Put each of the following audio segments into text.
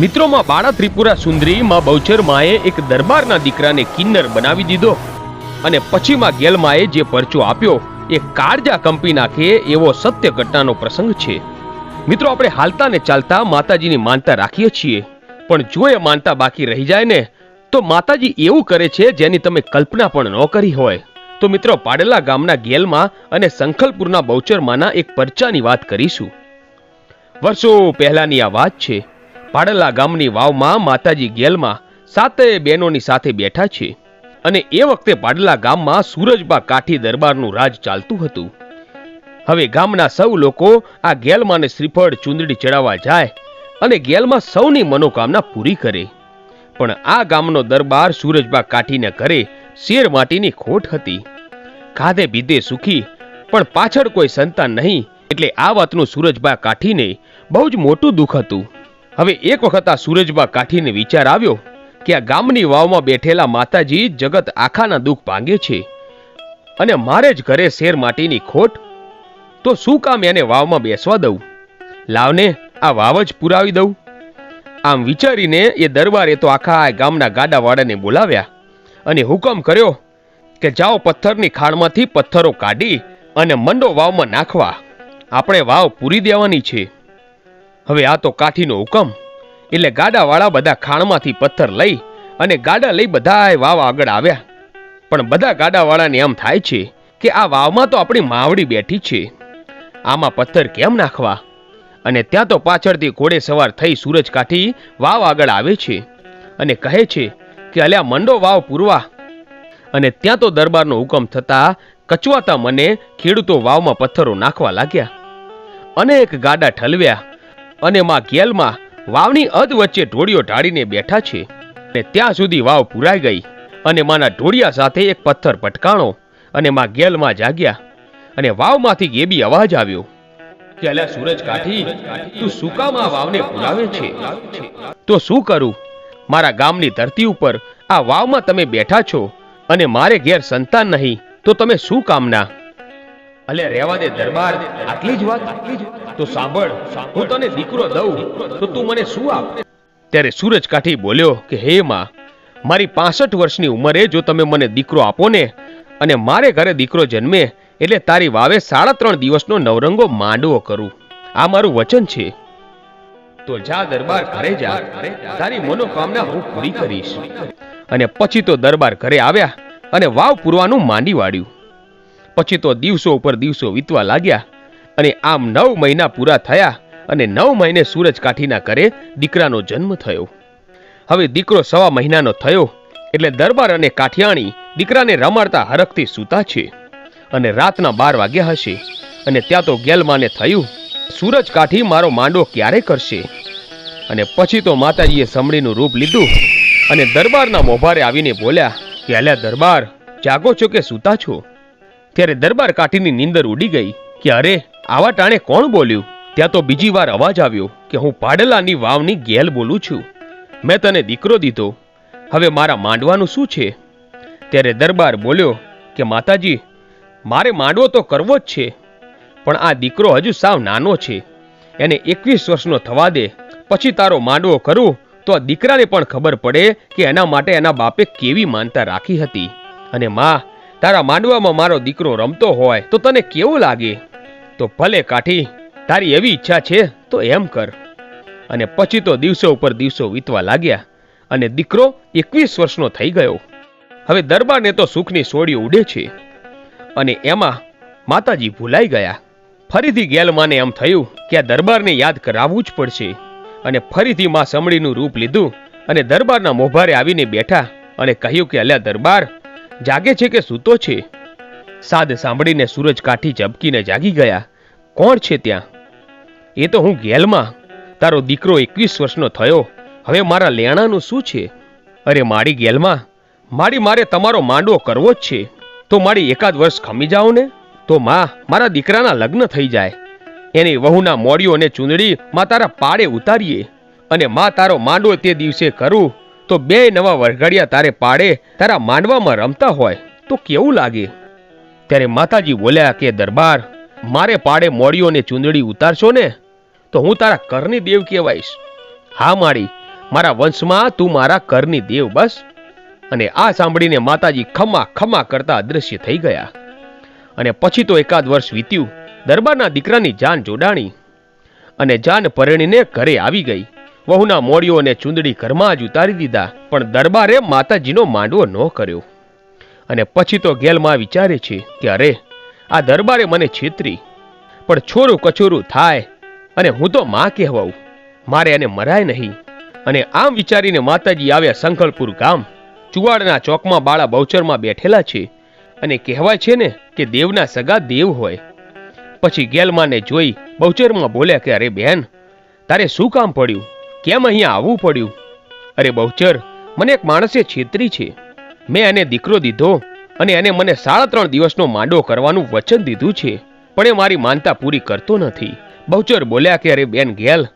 મિત્રોમાં બાળા ત્રિપુરા સુંદરી માં બહુચર માએ એક દરબારના દીકરાને કિન્નર બનાવી દીધો અને પછી માં ગેલમાએ જે પરચો આપ્યો એ કાળજા કંપી નાખે એવો સત્ય ઘટનાનો પ્રસંગ છે. મિત્રો, આપણે હાલતા ને ચાલતા માતાજીની માનતા રાખીએ છીએ, પણ જો એ માનતા બાકી રહી જાય ને, તો માતાજી એવું કરે છે જેની તમે કલ્પના પણ ન કરી હોય. તો મિત્રો, પાડેલા ગામના ગેલમાં અને સંખલપુરના બહુચરમાંના એક પરચાની વાત કરીશું. વર્ષો પહેલાની આ વાત છે. પાડલા ગામની વાવમાં, માતાજી ગેલમાં સાતેય બહેનોની સાથે બેઠા છે. અને એ વખતે પાડલા ગામમાં સૂરજબા કાઠી દરબારનું રાજ ચાલતું હતું. હવે ગામના સૌ લોકો આ ગેલમાને શ્રીફળ, ચુંદડી ચડાવવા જાય અને ગેલમાં સૌની મનોકામના પૂરી કરે. પણ આ ગામનો દરબાર સૂરજબા કાઠીને ઘરે શેર માટીની ખોટ હતી. ખાધે પીધે સુખી, પણ પાછળ કોઈ સંતાન નહીં, એટલે આ વાતનું સૂરજબા કાઠીને બહુ જ મોટું દુઃખ હતું. હવે એક વખત આ સૂરજબા કાઠીને વિચાર આવ્યો કે આ ગામની વાવમાં બેઠેલા માતાજી જગત આખાના દુઃખ ભાંગે છે અને મારે જ ઘરે શેર માટીની ખોટ. તો શું કામ એને વાવમાં બેસવા દઉં? લાવને આ વાવ જ પુરાવી દઉં? આમ વિચારીને એ દરબારે તો આખા આ ગામના ગાડાવાળાને બોલાવ્યા અને હુકમ કર્યો કે જાઓ પથ્થરની ખાણમાંથી પથ્થરો કાઢી અને મંડો વાવમાં નાખવા. આપણે વાવ પૂરી દેવાની છે. હવે આ તો કાઠીનો હુકમ. એટલે ગાડાવાળા બધા ખાણમાંથી પથ્થર લઈ અને ગાડા લઈ બધાય વાવ આગળ આવ્યા. પણ બધા ગાડાવાળાને એમ થાય છે કે આ વાવમાં તો આપણી માવડી બેઠી છે. આમાં પથ્થર કેમ નાખવા? અને ત્યાં તો પાછળથી ઘોડે સવાર થઈ સૂરજ કાઠી વાવ આગળ આવે છે અને કહે છે કે અલ્યા મંડો વાવ પૂરવા. અને ત્યાં તો દરબારનો હુકમ થતા કચવાતા મને ખેડૂતો વાવમાં પથ્થરો નાખવા લાગ્યા. અનેક ગાડા ઠલવ્યા. અને માં ગેલમાં વાવની અધ વચ્ચે ઢોળિયો ઢાળીને બેઠા છે. અને ત્યાં સુધી વાવ પુરાઈ ગઈ અને માના ઢોળિયા સાથે એક પથ્થર પટકાણો અને માં ગેલમાં જાગ્યા અને વાવમાંથી ગેબી અવાજ આવ્યો. અલ્યા સૂરજ કાઠી, તું શું કામ આ વાવને પુરાવે છે? તો શું કરું? મારા ગામની ધરતી ઉપર આ વાવમાં તમે બેઠા છો અને મારે ઘેર સંતાન નહીં, તો તમે શું કામના? અલે, રહેવા દે દરબાર, આટલી જ વાત? તો સાંભળ, હું તને દીકરો દઉં, તો તું મને શું આપ? ત્યારે સૂરજ કાઠી બોલ્યો કે, હે માં, મારી પાસઠ વર્ષની ઉંમરે જો તમે મને દીકરો આપો ને, અને મારે ઘરે દીકરો જન્મે, એટલે તારી વાવે સાડા ત્રણ દિવસનો નવરંગો માંડવો કરું. આ મારું વચન છે. તો જા દરબાર ઘરે જા, તારી મનોકામના હું પૂરી કરીશ. અને પછી તો દરબાર ઘરે આવ્યા અને વાવ પૂરવાનું માંડી વાળ્યું. પછી તો દિવસો ઉપર દિવસો વીતવા લાગ્યા અને આમ નવ મહિના પૂરા થયા અને નવ મહિને સૂરજ કાઠીના ઘરે દીકરાનો જન્મ થયો. હવે દીકરો સવા મહિનાનો થયો એટલે દરબાર અને કાઠિયાણી દીકરાને રમાડતા હરખથી સૂતા છે અને રાતના બાર વાગ્યા હશે અને ત્યાં તો ગેલમાને થયું, સૂરજ કાઠી મારો માંડો ક્યારે કરશે? અને પછી તો માતાજીએ સમડીનું રૂપ લીધું અને દરબારના મોભારે આવીને બોલ્યા કે દરબાર જાગો છો કે સૂતા છો? ત્યારે દરબાર કાઠીની નીંદર ઉડી ગઈ કે અરે, આવા ટાણે કોણ બોલ્યું? ત્યાં તો બીજી વાર અવાજ આવ્યો કે હું પાડલાની વાવની ગેલ બોલું છું. મેં તને દીકરો દીધો. હવે મારા માંડવાનું શું છે? ત્યારે દરબાર બોલ્યો કે, માતાજી, મારે માંડવો તો કરવો જ છે, પણ આ દીકરો હજુ સાવ નાનો છે. એને એકવીસ વર્ષનો થવા દે. પછી તારો માંડવો કરું તો આ દીકરાને પણ ખબર પડે કે એના માટે એના બાપે કેવી માનતા રાખી હતી. અને માં તારા માંડવામાં મારો દીકરો રમતો હોય તો તને કેવું લાગે? તો ભલે કાઠી, તારી એવી ઈચ્છા છે તો એમ કર. અને પછી તો દિવસો ઉપર દિવસો વીતવા લાગ્યા અને દીકરો એકવીસ વર્ષનો થઈ ગયો. હવે દરબારને તો સુખની સોડીઓ ઉડે છે. અને એમાં માતાજી ભૂલાઈ ગયા. ફરીથી ગેલમાને એમ થયું કે આ દરબારને યાદ કરાવવું જ પડશે. અને ફરીથી માં સમળીનું રૂપ લીધું અને દરબારના મોભારે આવીને બેઠા અને કહ્યું કે અલ્યા દરબાર જાગે છે કે સૂતો છે? સાદ સાંભળીને સૂરજ કાઠી ઝબકીને જાગી ગયા. કોણ છે ત્યાં? એ તો હું ગેલમાં તારો દીકરો એકવીસ વર્ષનો થયો. હવે મારા લેણાનું શું છે? અરે મારી ગેલમાં મારી મારે તમારો માંડવો કરવો જ છે. તો મારી એકાદ વર્ષ ખમી જાઓ ને. તો માં, મારા દીકરાના લગ્ન થઈ જાય. એની વહુના મોડીઓ અને ચૂંદડી માં તારા પાડે ઉતારીએ. અને માં તારો માંડવો તે દિવસે કરું. તો બે નવા વરઘડિયા તારે પાડે, તારા માંડવામાં રમતા હોય, તો કેવું લાગે? ત્યારે માતાજી બોલ્યા કે, દરબાર, મારે પાડે મોડીઓને ચૂંદડી ઉતારશો ને? તો હું તારા કરની દેવ કહેવાઈશ. હા માળી મારા વંશમાં તું મારા કરની દેવ બસ. અને આ સાંભળીને માતાજી ખમા ખમા કરતા અદૃશ્ય થઈ ગયા. અને પછી તો એકાદ વર્ષ વીત્યું, દરબારના દીકરાની જાન જોડાણી. અને જાન પરણીને ઘરે આવી ગઈ. વહુના મોડીઓ અને ચૂંદડી ઘરમાં જ ઉતારી દીધા, પણ દરબારે માતાજીનો માંડવો ન કર્યો. અને પછી તો ગેલમાં વિચારે છે કે અરે, આ દરબારે મને છેતરી, પણ છોરું કચોરું થાય, અને હું તો માં કહેવાઉં. મારે એને મરાય નહીં. અને આમ વિચારીને માતાજી આવ્યા સંખલપુર ગામ. ચુવાડના ચોકમાં બાળા બહુચરમાં બેઠેલા છે. અને કહેવાય છે ને કે દેવના સગા દેવ હોય. પછી ગેલમાને જોઈ બહુચરમાં બોલ્યા કે અરે બેન, તારે શું કામ પડ્યું? કેમ અહીંયા આવવું પડ્યું? અરે બહુચર, મને એક માણસે છેતરી છે. મેં એને દીકરો દીધો અને એને મને સાડા ત્રણ દિવસનો માંડો કરવાનું વચન દીધું છે, પણ એ મારી માનતા પૂરી કરતો નથી. બહુચર બોલ્યા કે, અરે બેન ગેલ,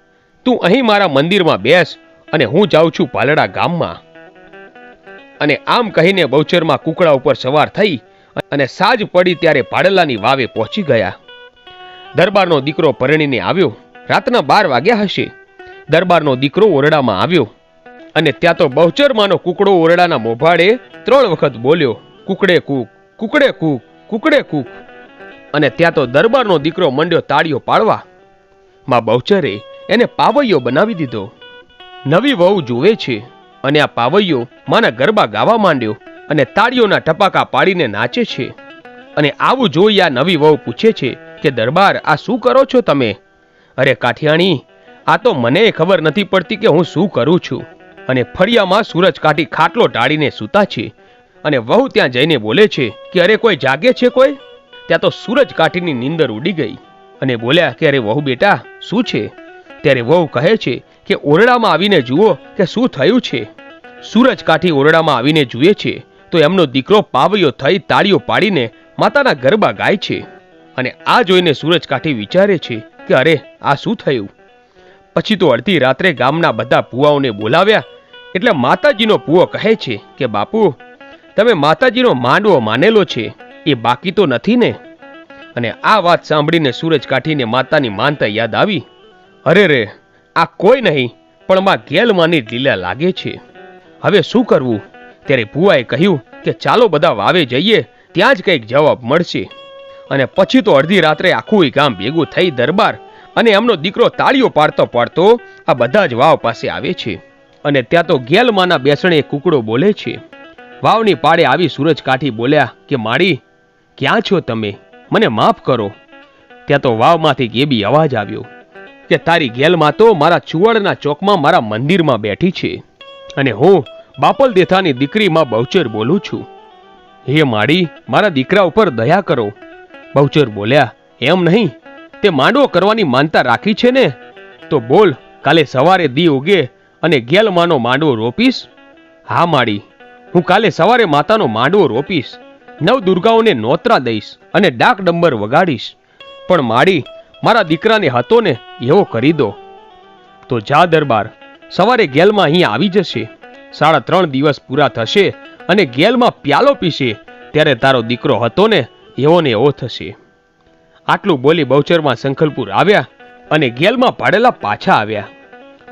તું અહીં મારા મંદિરમાં બેસ અને હું જાઉં છું પાલડા ગામમાં. અને આમ કહીને બહુચરમાં કુકડા ઉપર સવાર થઈ અને સાજ પડી ત્યારે પાડલાની વાવે પહોંચી ગયા. દરબારનો દીકરો પરણીને આવ્યો. રાતના બાર વાગ્યા હશે. દરબારનો દીકરો ઓરડામાં આવ્યો અને ત્યાં તો બહુચરમાંનો કુકડો ઓરડાના મોભાડે ત્રણ વખત બોલ્યો, કુકડે કૂક કુકડે કૂક કુકડે કૂક. અને ત્યાં તો દરબારનો દીકરો મંડ્યો તાળીઓ પાડવા. માં બહુચરે એને પાવૈયો બનાવી દીધો. નવી વહુ જુએ છે અને આ પાવૈયો માના ગરબા ગાવા માંડ્યો અને તાળીઓના ટપાકા પાડીને નાચે છે. અને આવું જોઈ આ નવી વહુ પૂછે છે કે, દરબાર, આ શું કરો છો તમે? અરે કાઠિયાણી આ તો મને ખબર નથી પડતી કે હું શું કરું છું. અને ફળિયામાં સૂરજ કાઢી ખાટલો ટાળીને સૂતા છે. અને વહુ ત્યાં જઈને બોલે છે કે અરે કોઈ જાગે છે કોઈ? ત્યાં તો સૂરજ કાઠીની નીંદર ઉડી ગઈ. અને બોલ્યા કે અરે વહુ બેટા, શું છે? ત્યારે વહુ કહે છે કે ઓરડામાં આવીને જુઓ કે શું થયું છે. સૂરજ કાઠી ઓરડામાં આવીને જુએ છે તો એમનો દીકરો પાવયો થઈ તાળીઓ પાડીને માતાના ગરબા ગાય છે. અને આ જોઈને સૂરજ કાઠી વિચારે છે કે અરે આ શું થયું? પછી તો અડધી રાત્રે ગામના બધા પુવાઓને બોલાવ્યા. એટલે માતાજીનો પુઓ કહે છે કે, બાપુ, તમે માતાજીનો માંડવો માનેલો છે, એ બાકી તો નથી ને? અને આ વાત સાંભળીને સૂરજ કાઠીને માતાની માનતા યાદ આવી. અરે રે, આ કોઈ નહીં, પણ માં ગેલમાની લીલા લાગે છે. હવે શું કરવું? ત્યારે ભુવાએ કહ્યું કે, ચાલો બધા વાવે જઈએ, ત્યાં જ કંઈક જવાબ મળશે. અને પછી તો અડધી રાત્રે આખું ગામ ભેગું થઈ દરબાર અને એમનો દીકરો તાળીઓ પાડતો પાડતો આ બધા જ વાવ પાસે આવે છે. અને ત્યાં તો ગેલમાના બેસણે કુકડો બોલે છે. વાવની પાડે આવી સૂરજ કાઠી બોલ્યા કે, માળી, ક્યાં છો તમે? મને માફ કરો. ત્યાં તો વાવમાંથી ગેબી અવાજ આવ્યો કે, તારી ગેલમાં તો મારા ચુવાડના ચોકમાં મારા મંદિરમાં બેઠી છે. અને હું બાપલ દેથાની દીકરીમાં બહુચર બોલું છું. હે માડી મારા દીકરા ઉપર દયા કરો. બહુચર બોલ્યા, એમ નહીં તે માંડવો કરવાની માનતા રાખી છે ને? તો બોલ, કાલે સવારે દી ઉગે અને ગેલમાંનો માંડવો રોપીશ? હા માડી હું કાલે સવારે માતાનો માંડવો રોપીશ, નવ દુર્ગાઓને નોતરા દઈશ અને ડાક ડંબર વગાડીશ. પણ માડી મારા દીકરાને હતો ને, એવો કરી દો. તો જા દરબાર, સવારે ગેલમાં અહીંયા આવી જશે. સાડા ત્રણ દિવસ પૂરા થશે અને ગેલમાં પ્યાલો પીશે, ત્યારે તારો દીકરો હતો ને, એવો ને એવો થશે. આટલું બોલી બહુચરમાં શંખલપુર આવ્યા અને ગેલમાં પાડેલા પાછા આવ્યા.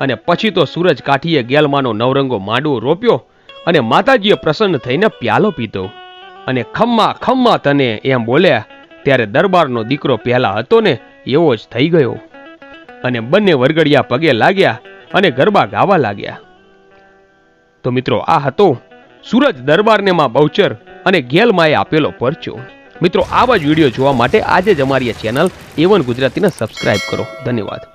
અને પછી તો સૂરજ કાઠીએ ગેલમાંનો નવરંગો માંડવો રોપ્યો અને માતાજીએ પ્રસન્ન થઈને પ્યાલો પીધો. અને ખમ્મા ખમ્મા તને એમ બોલ્યા, ત્યારે દરબારનો દીકરો પહેલા હતો ને, એવો જ થઈ ગયો. અને બંને વરગડિયા પગે લાગ્યા અને ગરબા ગાવા લાગ્યા. તો મિત્રો આ હતો સૂરજ દરબારને માં બહુચર અને ગેલમાએ આપેલો પરચો. મિત્રો, આવા જ વીડિયો જોવા માટે આજે જ અમારી ચેનલ એવન ગુજરાતીને સબસ્ક્રાઇબ કરો. ધન્યવાદ.